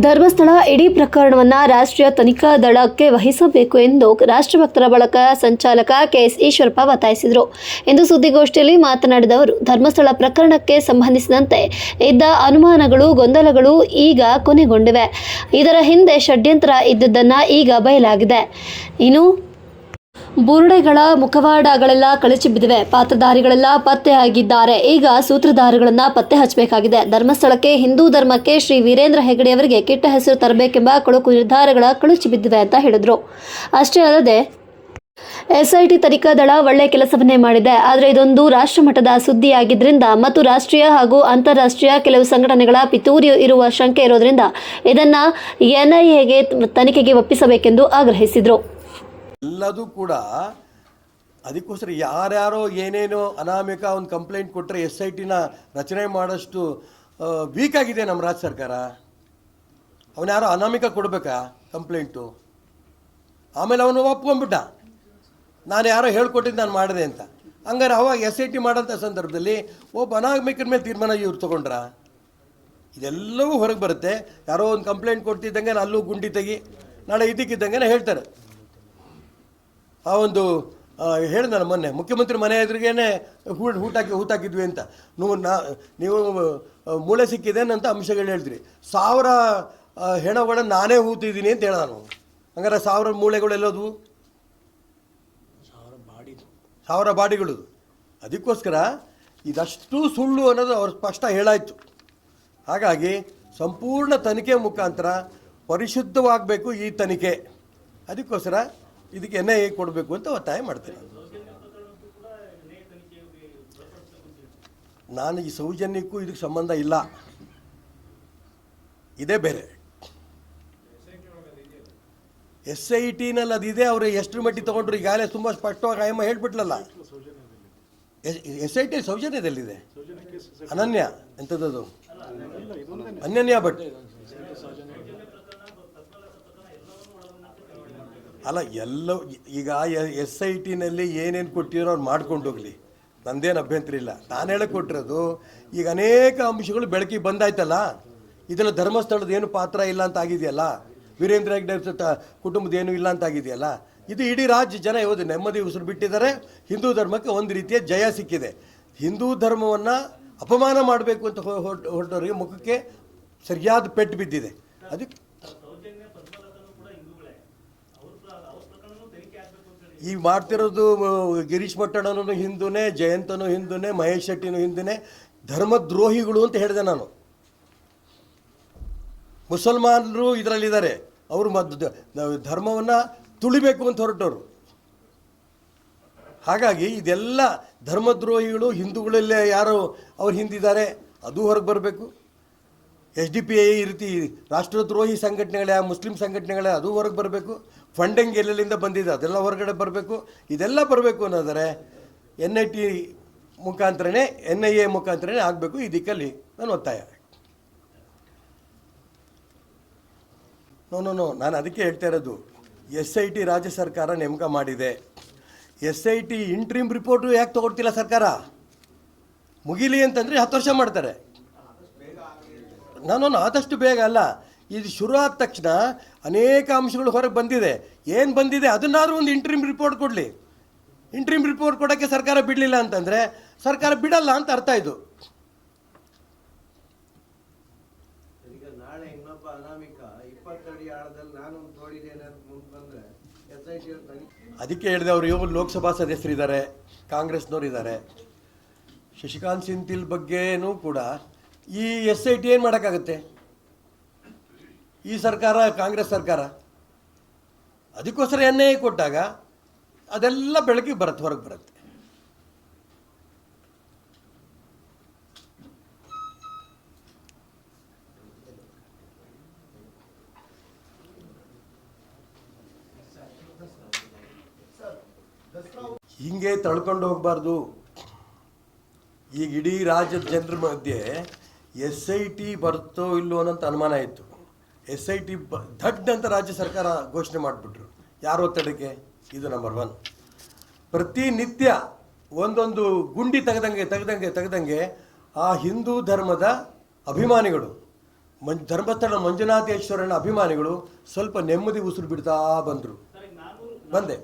ಧರ್ಮಸ್ಥಳ ಇಡೀ ಪ್ರಕರಣವನ್ನು ರಾಷ್ಟ್ರೀಯ ತನಿಖಾ ದಳಕ್ಕೆ ವಹಿಸಬೇಕು ಎಂದು ರಾಷ್ಟ್ರಭಕ್ತರ ಬಳಕ ಸಂಚಾಲಕ ಕೆಎಸ್ ಈಶ್ವರಪ್ಪ ಒತ್ತಾಯಿಸಿದರು. ಇಂದು ಸುದ್ದಿಗೋಷ್ಠಿಯಲ್ಲಿ ಮಾತನಾಡಿದ ಅವರು, ಧರ್ಮಸ್ಥಳ ಪ್ರಕರಣಕ್ಕೆ ಸಂಬಂಧಿಸಿದಂತೆ ಇದ್ದ ಅನುಮಾನಗಳು, ಗೊಂದಲಗಳು ಈಗ ಕೊನೆಗೊಂಡಿವೆ. ಇದರ ಹಿಂದೆ ಷಡ್ಯಂತ್ರ ಇದ್ದುದನ್ನು ಈಗ ಬಯಲಾಗಿದೆ. ಇನ್ನು ಬುರುಡೆಗಳ ಮುಖವಾಡಗಳೆಲ್ಲ ಕಳಚಿ ಬಿದ್ದಿವೆ. ಪಾತ್ರಧಾರಿಗಳೆಲ್ಲ ಪತ್ತೆಯಾಗಿದ್ದಾರೆ ಈಗ ಸೂತ್ರಧಾರಿಗಳನ್ನ ಪತ್ತೆ ಹಚ್ಚಬೇಕಾಗಿದೆ. ಧರ್ಮಸ್ಥಳಕ್ಕೆ, ಹಿಂದೂ ಧರ್ಮಕ್ಕೆ ಶ್ರೀ ವೀರೇಂದ್ರ ಹೆಗಡೆಯವರಿಗೆ ಕೆಟ್ಟ ಹೆಸರು ತರಬೇಕೆಂಬ ಕೊಳಕು ನಿರ್ಧಾರಗಳ ಕಳಚಿ ಬಿದ್ದಿವೆ ಅಂತ ಹೇಳಿದ್ರು. ಅಷ್ಟೇ ಅಲ್ಲದೆ, ಎಸ್ಐಟಿ ತನಿಖಾ ದಳ ಒಳ್ಳೆ ಕೆಲಸವನ್ನೇ ಮಾಡಿದೆ. ಆದರೆ ಇದೊಂದು ರಾಷ್ಟ್ರಮಟ್ಟದ ಸುದ್ದಿಯಾಗಿದ್ದರಿಂದ ಮತ್ತು ರಾಷ್ಟ್ರೀಯ ಹಾಗೂ ಅಂತಾರಾಷ್ಟ್ರೀಯ ಕೆಲವು ಸಂಘಟನೆಗಳ ಪಿತೂರಿ ಇರುವ ಶಂಕೆ ಇರೋದ್ರಿಂದ ಇದನ್ನು ಎನ್ಐಎಗೆ ತನಿಖೆಗೆ ಒಪ್ಪಿಸಬೇಕೆಂದು ಆಗ್ರಹಿಸಿದರು. ಎಲ್ಲದೂ ಕೂಡ ಅದಕ್ಕೋಸ್ಕರ ಯಾರ್ಯಾರೋ ಏನೇನೋ ಅನಾಮಿಕ ಒಂದು ಕಂಪ್ಲೇಂಟ್ ಕೊಟ್ಟರೆ ಎಸ್ ಐ ಟಿನ ರಚನೆ ಮಾಡೋಷ್ಟು ವೀಕ್ ಆಗಿದೆ ನಮ್ಮ ರಾಜ್ಯ ಸರ್ಕಾರ. ಅವನು ಯಾರೋ ಅನಾಮಿಕ ಕೊಡಬೇಕಾ ಕಂಪ್ಲೇಂಟು? ಆಮೇಲೆ ಅವನು ಒಪ್ಕೊಂಡ್ಬಿಟ್ಟ. ನಾನು ಯಾರೋ ಹೇಳ್ಕೊಟ್ಟಿದ್ದು ನಾನು ಮಾಡಿದೆ ಅಂತ. ಹಂಗಾರೆ ಅವಾಗ ಎಸ್ ಐ ಟಿ ಮಾಡೋಂಥ ಸಂದರ್ಭದಲ್ಲಿ ಒಬ್ಬ ಅನಾಮಿಕರ ಮೇಲೆ ತೀರ್ಮಾನ ಇವ್ರು ತೊಗೊಂಡ್ರ? ಇದೆಲ್ಲವೂ ಹೊರಗೆ ಬರುತ್ತೆ. ಯಾರೋ ಒಂದು ಕಂಪ್ಲೇಂಟ್ ಕೊಡ್ತಿದ್ದಂಗೆ ಅಲ್ಲೂ ಗುಂಡಿ ತೆಗಿ, ನಾಳೆ ಇದಕ್ಕಿದ್ದಂಗೆ ಹೇಳ್ತಾರೆ. ಆ ಒಂದು ಹೇಳಿದ ನಾನು ಮೊನ್ನೆ ಮುಖ್ಯಮಂತ್ರಿ ಮನೆ ಎದುರಿಗೇನೆ ಹೂ ಹೂಟಾಕಿ ಹೂತಾಕಿದ್ವಿ ಅಂತ. ನೀವು ನಾ ನೀವು ಮೂಳೆ ಮೂಳೆ ಸಿಕ್ಕಿದೇನಂತ ಅಂಶಗಳು ಹೇಳಿದ್ರಿ ಸಾವಿರ ಹೆಣಗಳನ್ನು ನಾನೇ ಹೂತಿದ್ದೀನಿ ಅಂತ ಹೇಳ ನಾನು. ಹಂಗಾರೆ ಸಾವಿರ ಮೂಳೆಗಳು ಬಾಡಿ ಸಾವಿರ ಬಾಡಿಗಳು. ಅದಕ್ಕೋಸ್ಕರ ಇದಷ್ಟು ಸುಳ್ಳು ಅನ್ನೋದು ಅವ್ರು ಸ್ಪಷ್ಟ ಹೇಳಾಯಿತು. ಹಾಗಾಗಿ ಸಂಪೂರ್ಣ ತನಿಖೆ ಮುಖಾಂತರ ಪರಿಶುದ್ಧವಾಗಬೇಕು ಈ ತನಿಖೆ. ಅದಕ್ಕೋಸ್ಕರ ಇದಕ್ಕೆ ಎನ್ ಐ ಎ ಕೊಡಬೇಕು ಅಂತ ಒತ್ತಾಯ ಮಾಡ್ತೇನೆ. ನಾನು ಈ ಸೌಜನ್ಯಕ್ಕೂ ಇದಕ್ಕೆ ಸಂಬಂಧ ಇಲ್ಲ. ಇದೇ ಬೇರೆ. ಎಸ್ ಐ ಟಿನಲ್ಲಿ ಅದಿದೆ ಅವರು ಎಷ್ಟು ಮಟ್ಟಿಗೆ ತೊಗೊಂಡ್ರು, ಈಗಾಗಲೇ ತುಂಬ ಸ್ಪಷ್ಟವಾಗಿ ಆಯಮ್ಮ ಹೇಳ್ಬಿಟ್ಲಲ್ಲ. ಎಸ್ ಐ ಟಿ ಸೌಜನ್ಯದಲ್ಲಿದೆ. ಅನನ್ಯ ಎಂಥದ್ದು ಅನನ್ಯ ಭಟ್ ಅಲ್ಲ, ಎಲ್ಲ, ಈಗ ಎಸ್ ಐ ಟಿನಲ್ಲಿ ಏನೇನು ಕೊಟ್ಟಿರೋ ಅವ್ರು ಮಾಡ್ಕೊಂಡು ಹೋಗಲಿ. ನಂದೇನು ಅಭ್ಯಂತರ ಇಲ್ಲ. ನಾನು ಹೇಳಕ್ಕೆ ಕೊಟ್ಟಿರೋದು, ಈಗ ಅನೇಕ ಅಂಶಗಳು ಬೆಳಕಿಗೆ ಬಂದಾಯ್ತಲ್ಲ, ಇದೆಲ್ಲ ಧರ್ಮಸ್ಥಳದ ಏನು ಪಾತ್ರ ಇಲ್ಲ ಅಂತ ಆಗಿದೆಯಲ್ಲ? ವೀರೇಂದ್ರ ಹೆಗ್ಡೆ ಕುಟುಂಬದ ಏನು ಇಲ್ಲ ಅಂತ ಆಗಿದೆಯಲ್ಲ? ಇದು ಇಡೀ ರಾಜ್ಯ ಜನ ಯಾವುದು ನೆಮ್ಮದಿ ಉಸಿರು ಬಿಟ್ಟಿದ್ದಾರೆ. ಹಿಂದೂ ಧರ್ಮಕ್ಕೆ ಒಂದು ರೀತಿಯ ಜಯ ಸಿಕ್ಕಿದೆ. ಹಿಂದೂ ಧರ್ಮವನ್ನು ಅಪಮಾನ ಮಾಡಬೇಕು ಅಂತ ಹೊರಟವರಿಗೆ ಮುಖಕ್ಕೆ ಸರಿಯಾದ ಪೆಟ್ಟು ಬಿದ್ದಿದೆ. ಅದಕ್ಕೆ ಈ ಮಾಡ್ತಿರೋದು ಗಿರೀಶ್ ಪಟ್ಟಣನೂ ಹಿಂದೂನೇ, ಜಯಂತನೂ ಹಿಂದೂನೇ, ಮಹೇಶ್ ಶೆಟ್ಟಿನೂ ಹಿಂದೂನೇ, ಧರ್ಮದ್ರೋಹಿಗಳು ಅಂತ ಹೇಳಿದೆ ನಾನು. ಮುಸಲ್ಮಾನರು ಇದರಲ್ಲಿದ್ದಾರೆ. ಅವರು ಮದ್ ಧರ್ಮವನ್ನು ತುಳಿಬೇಕು ಅಂತ ಹೊರಟವರು. ಹಾಗಾಗಿ ಇದೆಲ್ಲ ಧರ್ಮದ್ರೋಹಿಗಳು, ಹಿಂದೂಗಳಲ್ಲೇ ಯಾರು ಅವ್ರು ಹಿಂದಿದ್ದಾರೆ, ಅದು ಹೊರಗೆ ಬರಬೇಕು. ಎಸ್ ಡಿ ಪಿ ಐ ಈ ರೀತಿ ರಾಷ್ಟ್ರದ್ರೋಹಿ ಸಂಘಟನೆಗಳೇ, ಮುಸ್ಲಿಂ ಸಂಘಟನೆಗಳೇ, ಅದು ಹೊರಗೆ ಬರಬೇಕು. ಫಂಡಿಂಗ್ ಎಲ್ಲೆಲ್ಲಿಂದ ಬಂದಿದೆ, ಅದೆಲ್ಲ ಹೊರಗಡೆ ಬರಬೇಕು. ಇದೆಲ್ಲ ಬರಬೇಕು ಅನ್ನೋದರೆ ಎನ್ ಐ ಟಿ ಮುಖಾಂತರನೇ ಎನ್ ಐ ಎ ಮುಖಾಂತರನೇ ಆಗಬೇಕು ಈ ದಿಕ್ಕಲ್ಲಿ ನಾನು ಒತ್ತಾಯ. ನೋ ನೋ ನೋ ನಾನು ಅದಕ್ಕೆ ಹೇಳ್ತಾ ಇರೋದು ಎಸ್ ಐ ಟಿ ರಾಜ್ಯ ಸರ್ಕಾರ ನೇಮಕ ಮಾಡಿದೆ. S I T interim report ಯಾಕೆ ತೊಗೊಳ್ತಿಲ್ಲ ಸರ್ಕಾರ? ಮುಗಿಲಿ ಅಂತಂದರೆ ಹತ್ತು ವರ್ಷ ಮಾಡ್ತಾರೆ. ನಾನು ಆದಷ್ಟು ಬೇಗ ಅಲ್ಲ. ಇದು ಶುರು ಆದ ತಕ್ಷಣ ಅನೇಕ ಅಂಶಗಳು ಹೊರಗೆ ಬಂದಿದೆ. ಏನು ಬಂದಿದೆ? ಅದನ್ನಾದರೂ ಒಂದು ಇಂಟ್ರೀಮ್ ರಿಪೋರ್ಟ್ ಕೊಡಲಿ. ಇಂಟ್ರೀಮ್ ರಿಪೋರ್ಟ್ ಕೊಡೋಕ್ಕೆ ಸರ್ಕಾರ ಬಿಡಲಿಲ್ಲ ಅಂತಂದರೆ ಸರ್ಕಾರ ಬಿಡಲ್ಲ ಅಂತ ಅರ್ಥ ಇದು. ಅದಕ್ಕೆ ಹೇಳಿದೆ ಅವರು ಇವರು ಲೋಕಸಭಾ ಸದಸ್ಯರಿದ್ದಾರೆ ಕಾಂಗ್ರೆಸ್ನವ್ರು ಇದ್ದಾರೆ. ಶಶಿಕಾಂತ್ ಸಿಂತಿಲ್ ಬಗ್ಗೆನೂ ಕೂಡ ಈ ಎಸ್ ಐ ಟಿ ಏನು ಮಾಡೋಕ್ಕಾಗುತ್ತೆ? ಈ ಸರ್ಕಾರ, ಕಾಂಗ್ರೆಸ್ ಸರ್ಕಾರ ಅದಕ್ಕೋಸ್ಕರ ಎನ್ ಐ ಕೊಟ್ಟಾಗ ಅದೆಲ್ಲ ಬೆಳಕಿಗೆ ಬರುತ್ತೆ, ಹೊರಗೆ ಬರುತ್ತೆ. ಹಿಂಗೆ ತಳ್ಕೊಂಡು ಹೋಗಬಾರ್ದು. ಈಗ ಇಡೀ ರಾಜ್ಯದ ಜನರ ಮಧ್ಯೆ ಎಸ್ ಐ ಟಿ ಬರುತ್ತೋ ಇಲ್ಲೋ ಅನ್ನೋಂಥ ಅನುಮಾನ ಇತ್ತು. ಎಸ್ ಐ ಟಿ ಬ ಅಂತ ರಾಜ್ಯ ಸರ್ಕಾರ ಘೋಷಣೆ ಮಾಡಿಬಿಟ್ರು. ಯಾರು ಒತ್ತಡಕ್ಕೆ? ಇದು ನಂಬರ್ ಒನ್ ಪ್ರತಿನಿತ್ಯ ಒಂದೊಂದು ಗುಂಡಿ ತೆಗೆದಂಗೆ ತೆಗೆದಂಗೆ ತೆಗೆದಂಗೆ ಆ ಹಿಂದೂ ಧರ್ಮದ ಅಭಿಮಾನಿಗಳು, ಮಂಜ್, ಧರ್ಮಸ್ಥಳ ಮಂಜುನಾಥೇಶ್ವರನ ಅಭಿಮಾನಿಗಳು ಸ್ವಲ್ಪ ನೆಮ್ಮದಿ ಉಸಿರು ಬಿಡ್ತಾ ಬಂದರು. ಬಂದೆ.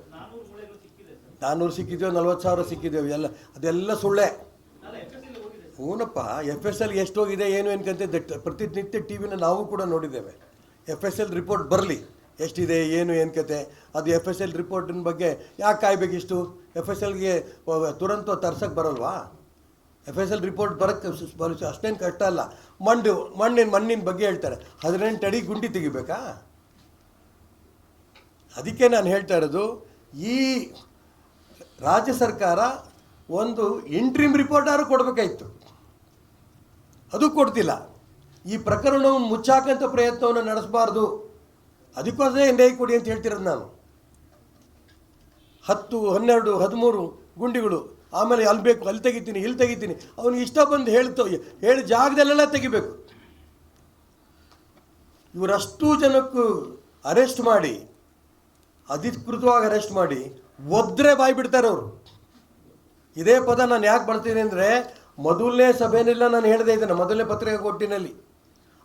ನಾನ್ನೂರು ಸಿಕ್ಕಿದೆಯೋ, ನಲ್ವತ್ತು ಸಾವಿರ ಸಿಕ್ಕಿದೆಯೋ, ಎಲ್ಲ, ಅದೆಲ್ಲ ಸುಳ್ಳೆ. ಹೂನಪ್ಪ ಎಫ್ ಎಸ್ ಎಲ್ ಎಷ್ಟು ಹೋಗಿದೆ, ಏನು ಅನ್ಕಂತೆ ಪ್ರತಿನಿತ್ಯ ಟಿ ವಿನ ನಾವು ಕೂಡ ನೋಡಿದ್ದೇವೆ. ಎಫ್ ಎಸ್ ಎಲ್ ರಿಪೋರ್ಟ್ ಬರಲಿ. ಎಷ್ಟಿದೆ, ಏನು ಏನು ಕತೆ? ಅದು ಎಫ್ ಎಸ್ ಎಲ್ ರಿಪೋರ್ಟಿನ ಬಗ್ಗೆ ಯಾಕೆ ಕಾಯಬೇಕಿಷ್ಟು ಎಫ್ ಎಸ್ ಎಲ್ಗೆ ತುರಂತ ತರ್ಸಕ್ಕೆ ಬರಲ್ವಾ? ಎಫ್ ಎಸ್ ಎಲ್ ರಿಪೋರ್ಟ್ ಬರೋಕ್ಕೆ ಅಷ್ಟೇನು ಕಷ್ಟ ಅಲ್ಲ. ಮಣ್ಣು ಮಣ್ಣಿನ ಮಣ್ಣಿನ ಬಗ್ಗೆ ಹೇಳ್ತಾರೆ. ಹದಿನೆಂಟು ಅಡಿ ಗುಂಡಿ ತೆಗಿಬೇಕಾ? ಅದಕ್ಕೆ ನಾನು ಹೇಳ್ತಾ ಇರೋದು, ಈ ರಾಜ್ಯ ಸರ್ಕಾರ ಒಂದು ಇಂಟ್ರಿಮ್ ರಿಪೋರ್ಟ್ ಆದರೂ ಕೊಡಬೇಕಾಯಿತು. ಅದು ಕೊಡ್ತಿಲ್ಲ. ಈ ಪ್ರಕರಣವನ್ನು ಮುಚ್ಚಾಕಂತ ಪ್ರಯತ್ನವನ್ನು ನಡೆಸಬಾರ್ದು. ಅದಕ್ಕೋಸ್ಕರ ನ್ಯಾಯ ಕೊಡಿ ಅಂತ ಹೇಳ್ತಿರೋದು ನಾನು. ಹತ್ತು, ಹನ್ನೆರಡು, ಹದಿಮೂರು ಗುಂಡಿಗಳು. ಆಮೇಲೆ ಅಲ್ಲಿ ಬೇಕು, ಅಲ್ಲಿ ತೆಗಿತೀನಿ, ಇಲ್ಲಿ ತೆಗಿತೀನಿ. ಅವನಿಗೆ ಇಷ್ಟ ಬಂದು ಹೇಳ್ತೋ, ಹೇಳಿ ಜಾಗದಲ್ಲೆಲ್ಲ ತೆಗಿಬೇಕು. ಇವರಷ್ಟು ಜನಕ್ಕೂ ಅರೆಸ್ಟ್ ಮಾಡಿ, ಅಧಿಕೃತವಾಗಿ ಅರೆಸ್ಟ್ ಮಾಡಿ, ಒದ್ರೆ ಬಾಯಿ ಬಿಡ್ತಾರೆ ಅವರು. ಇದೇ ಪದ ನಾನು ಯಾಕೆ ಬರ್ತೀನಿ ಅಂದರೆ, ಮೊದಲನೇ ಸಭೆಯಲ್ಲ ನಾನು ಹೇಳಿದೆ ಇದನ್ನು ಮೊದಲನೇ ಪತ್ರಿಕೆ ಕೊಟ್ಟಿನಲ್ಲಿ.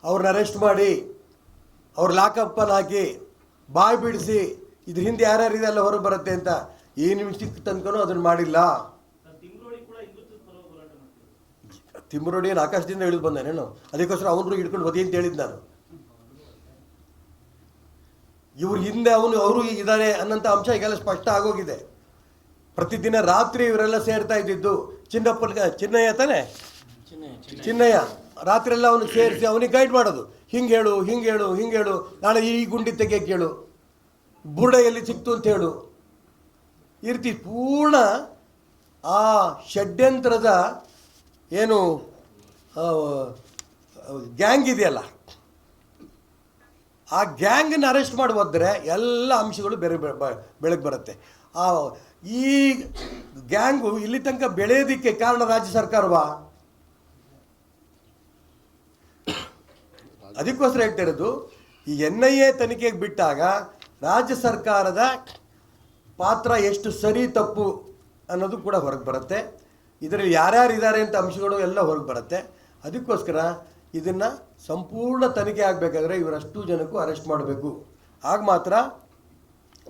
ಅವ್ರನ್ನ ಅರೆಸ್ಟ್ ಮಾಡಿ ಅವ್ರ ಲಾಕಪ್ಪಲ್ಲಿ ಹಾಕಿ ಬಾಯಿ ಬಿಡಿಸಿ ಇದ್ರ ಹಿಂದೆ ಯಾರ್ಯಾರಿದೆ ಅಲ್ಲ ಹೊರಗೆ ಬರುತ್ತೆ ಅಂತ ಏನು ನಿಮಿಷಕ್ಕೆ ತನಕನೂ ಅದನ್ನು ಮಾಡಿಲ್ಲ. ತಿಮ್ಮರೋಡಿ ಏನು ಆಕಾಶದಿಂದ ಇಳಿದು ಬಂದಾನೇನು? ಅದಕ್ಕೋಸ್ಕರ ಅವನು ಹಿಡ್ಕೊಂಡು ಹೋದಿ ಅಂತ ಹೇಳಿದ್ದು ನಾನು. ಇವ್ರ ಹಿಂದೆ ಅವನು ಅವರು ಇದ್ದಾರೆ ಅನ್ನೋಂಥ ಅಂಶ ಈಗೆಲ್ಲ ಸ್ಪಷ್ಟ ಆಗೋಗಿದೆ. ಪ್ರತಿದಿನ ರಾತ್ರಿ ಇವರೆಲ್ಲ ಸೇರ್ತಾ ಇದ್ದಿದ್ದು ಚಿನ್ನಪ್ಪನ ಚಿನ್ನಯ್ಯ ತಾನೆ? ಚಿನ್ನಯ್ಯ. ರಾತ್ರಿ ಎಲ್ಲ ಅವನು ಸೇರಿಸಿ ಅವನಿಗೆ ಗೈಡ್ ಮಾಡೋದು. ಹಿಂಗೆ ಹೇಳು ಹಿಂಗೆ ಹೇಳು ಹಿಂಗೆ ಹೇಳು. ನಾಳೆ ಈ ಗುಂಡಿ ತೆಗೆ ಕೇಳು. ಬುರುಡ ಎಲ್ಲಿ ಸಿಕ್ತು ಅಂತ ಹೇಳು. ಈ ರೀತಿ ಪೂರ್ಣ ಆ ಷಡ್ಯಂತ್ರದ ಏನು ಗ್ಯಾಂಗ್ ಇದೆಯಲ್ಲ? ಆ ಗ್ಯಾಂಗನ್ನ ಅರೆಸ್ಟ್ ಮಾಡಿ ಹೋದ್ರೆ ಎಲ್ಲ ಅಂಶಗಳು ಬೇರೆ ಬೆಳಗ್ಗೆ ಬರುತ್ತೆ. ಆ, ಈ ಗ್ಯಾಂಗು ಇಲ್ಲಿ ತನಕ ಬೆಳೆಯೋದಕ್ಕೆ ಕಾರಣ ರಾಜ್ಯ ಸರ್ಕಾರವಾ? ಅದಕ್ಕೋಸ್ಕರ ಹೇಳ್ತಾ ಇರೋದು ಈ ಎನ್ ಐ ಎ ತನಿಖೆಗೆ ಬಿಟ್ಟಾಗ ರಾಜ್ಯ ಸರ್ಕಾರದ ಪಾತ್ರ ಎಷ್ಟು ಸರಿ ತಪ್ಪು ಅನ್ನೋದು ಕೂಡ ಹೊರಗೆ ಬರುತ್ತೆ. ಇದರಲ್ಲಿ ಯಾರ್ಯಾರು ಇದ್ದಾರೆ ಅಂತ ಅಂಶಗಳು ಎಲ್ಲ ಹೊರಗೆ ಬರುತ್ತೆ. ಅದಕ್ಕೋಸ್ಕರ ಇದನ್ನು ಸಂಪೂರ್ಣ ತನಿಖೆ ಆಗಬೇಕಾದ್ರೆ ಇವರಷ್ಟು ಜನಕ್ಕೂ ಅರೆಸ್ಟ್ ಮಾಡಬೇಕು. ಆಗ ಮಾತ್ರ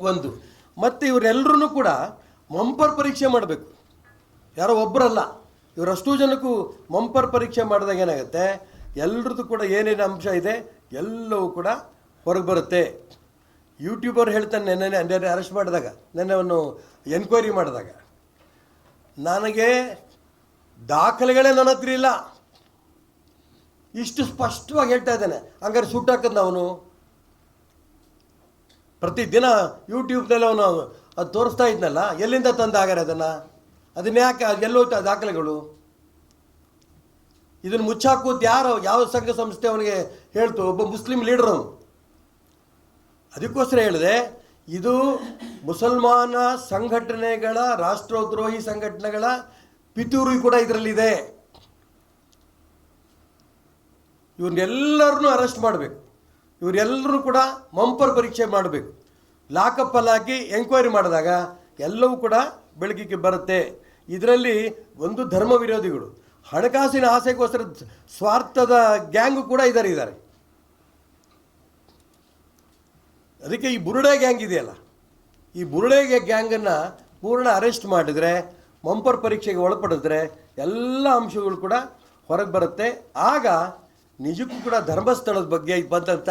ಒಂದು. ಮತ್ತು ಇವರೆಲ್ಲರೂ ಕೂಡ ಮಂಪರ್ ಪರೀಕ್ಷೆ ಮಾಡಬೇಕು. ಯಾರೋ ಒಬ್ಬರಲ್ಲ ಇವರಷ್ಟು ಜನಕ್ಕೂ ಮಂಪರ್ ಪರೀಕ್ಷೆ ಮಾಡಿದಾಗ ಏನಾಗುತ್ತೆ? ಎಲ್ಲರದ್ದು ಕೂಡ ಏನೇನು ಅಂಶ ಇದೆ, ಎಲ್ಲವೂ ಕೂಡ ಹೊರಗೆ ಬರುತ್ತೆ. ಯೂಟ್ಯೂಬರ್ ಹೇಳ್ತಾನೆ ನೆನ್ನೆ ನೆನ್ನೆ ಅರೆಸ್ಟ್ ಮಾಡಿದಾಗ, ನೆನ್ನೆ ಅವನು ಎನ್ಕ್ವೈರಿ ಮಾಡಿದಾಗ, ನನಗೆ ದಾಖಲೆಗಳೇ ನನ್ನ ಹತ್ರ ಇಲ್ಲ. ಇಷ್ಟು ಸ್ಪಷ್ಟವಾಗಿ ಹೇಳ್ತಾ ಇದ್ದಾನೆ. ಹಂಗಾರೆ ಸುಟ್ಟಾಕದ್ ಅವನು? ಪ್ರತಿದಿನ ಯೂಟ್ಯೂಬ್ನಲ್ಲಿ ಅವನು ಅದು ತೋರಿಸ್ತಾ ಇದ್ನಲ್ಲ, ಎಲ್ಲಿಂದ ತಂದ ಹಾಗಾರೆ ಅದನ್ನು? ಅದನ್ನ ಯಾಕೆ ಎಲ್ಲೋ ದಾಖಲೆಗಳು? ಇದನ್ನು ಮುಚ್ಚಾಕೋದು ಯಾರು ಯಾವ ಸಂಘ ಸಂಸ್ಥೆ ಅವನಿಗೆ ಹೇಳ್ತು, ಒಬ್ಬ ಮುಸ್ಲಿಂ ಲೀಡರ್ ಅವನು. ಅದಕ್ಕೋಸ್ಕರ ಹೇಳಿದೆ, ಇದು ಮುಸಲ್ಮಾನ ಸಂಘಟನೆಗಳ, ರಾಷ್ಟ್ರದ್ರೋಹಿ ಸಂಘಟನೆಗಳ ಪಿತೂರಿ ಕೂಡ ಇದರಲ್ಲಿದೆ. ಇವ್ರನ್ನೆಲ್ಲರನ್ನೂ ಅರೆಸ್ಟ್ ಮಾಡಬೇಕು. ಇವರೆಲ್ಲರೂ ಕೂಡ ಮಂಪರ್ ಪರೀಕ್ಷೆ ಮಾಡಬೇಕು. ಲಾಕಪ್ಪಲ್ಲಿ ಹಾಕಿ ಎಂಕ್ವೈರಿ ಮಾಡಿದಾಗ ಎಲ್ಲವೂ ಕೂಡ ಬೆಳಕಿಗೆ ಬರುತ್ತೆ. ಇದರಲ್ಲಿ ಒಂದು ಧರ್ಮ ವಿರೋಧಿಗಳು. ಹಣಕಾಸಿನ ಆಸೆಗೋಸ್ಕರ ಸ್ವಾರ್ಥದ ಗ್ಯಾಂಗು ಕೂಡ ಇದ್ದಾರೆ ಇದ್ದಾರೆ ಅದಕ್ಕೆ ಈ ಬುರುಡೆ ಗ್ಯಾಂಗ್ ಇದೆಯಲ್ಲ? ಈ ಬುರುಡೆ ಗ್ಯಾಂಗನ್ನು ಪೂರ್ಣ ಅರೆಸ್ಟ್ ಮಾಡಿದರೆ, ಮಂಪರ್ ಪರೀಕ್ಷೆಗೆ ಒಳಪಡಿದ್ರೆ ಎಲ್ಲ ಅಂಶಗಳು ಕೂಡ ಹೊರಗೆ ಬರುತ್ತೆ. ಆಗ ನಿಜಕ್ಕೂ ಕೂಡ ಧರ್ಮಸ್ಥಳದ ಬಗ್ಗೆ ಬಂದಂಥ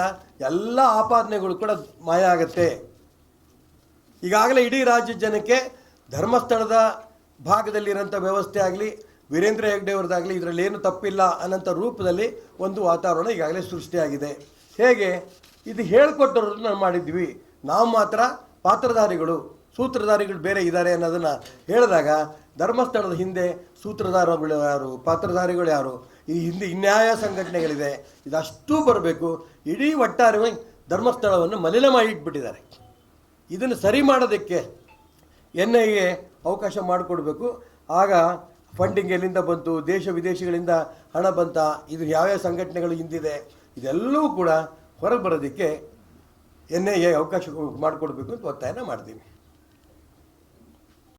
ಎಲ್ಲ ಆಪಾದನೆಗಳು ಕೂಡ ಮಾಯ ಆಗುತ್ತೆ. ಈಗಾಗಲೇ ಇಡೀ ರಾಜ್ಯದ ಜನಕ್ಕೆ ಧರ್ಮಸ್ಥಳದ ಭಾಗದಲ್ಲಿರೋಂಥ ವ್ಯವಸ್ಥೆ ಆಗಲಿ ವೀರೇಂದ್ರ ಹೆಗ್ಡೆ ಅವ್ರದ್ದಾಗಲಿ ಇದರಲ್ಲಿ ಏನು ತಪ್ಪಿಲ್ಲ ಅನ್ನೋಂಥ ರೂಪದಲ್ಲಿ ಒಂದು ವಾತಾವರಣ ಈಗಾಗಲೇ ಸೃಷ್ಟಿಯಾಗಿದೆ. ಹೇಗೆ? ಇದು ಹೇಳಿಕೊಟ್ಟರು ನಾವು ಮಾಡಿದ್ವಿ. ನಾವು ಮಾತ್ರ ಪಾತ್ರಧಾರಿಗಳು, ಸೂತ್ರಧಾರಿಗಳು ಬೇರೆ ಇದ್ದಾರೆ ಅನ್ನೋದನ್ನು ಹೇಳಿದಾಗ ಧರ್ಮಸ್ಥಳದ ಹಿಂದೆ ಸೂತ್ರಧಾರಗಳು ಯಾರು, ಪಾತ್ರಧಾರಿಗಳು ಯಾರು, ಈ ಹಿಂದೆ ಇನ್ಯಾಯ ಸಂಘಟನೆಗಳಿದೆ, ಇದಷ್ಟೂ ಬರಬೇಕು. ಇಡೀ ಒಟ್ಟಾರೆ ಧರ್ಮಸ್ಥಳವನ್ನು ಮಲಿನ ಮಾಡಿಟ್ಬಿಟ್ಟಿದ್ದಾರೆ ಇದನ್ನು ಸರಿ ಮಾಡೋದಕ್ಕೆ ಎನ್ ಐ ಎ ಅವಕಾಶ ಮಾಡಿಕೊಡ್ಬೇಕು. ಆಗ ಫಂಡಿಂಗ್ ಎಲ್ಲಿಂದ ಬಂತು, ದೇಶ ವಿದೇಶಗಳಿಂದ ಹಣ ಬಂತ, ಇದು ಯಾವ್ಯಾವ ಸಂಘಟನೆಗಳು ಹಿಂದಿದೆ ಇದೆಲ್ಲವೂ ಕೂಡ ಹೊರಗೆ ಬರೋದಕ್ಕೆ ಎನ್ ಐ ಎ ಅವಕಾಶ ಮಾಡಿಕೊಡ್ಬೇಕು ಅಂತ ಒತ್ತಾಯನ ಮಾಡ್ತೀನಿ.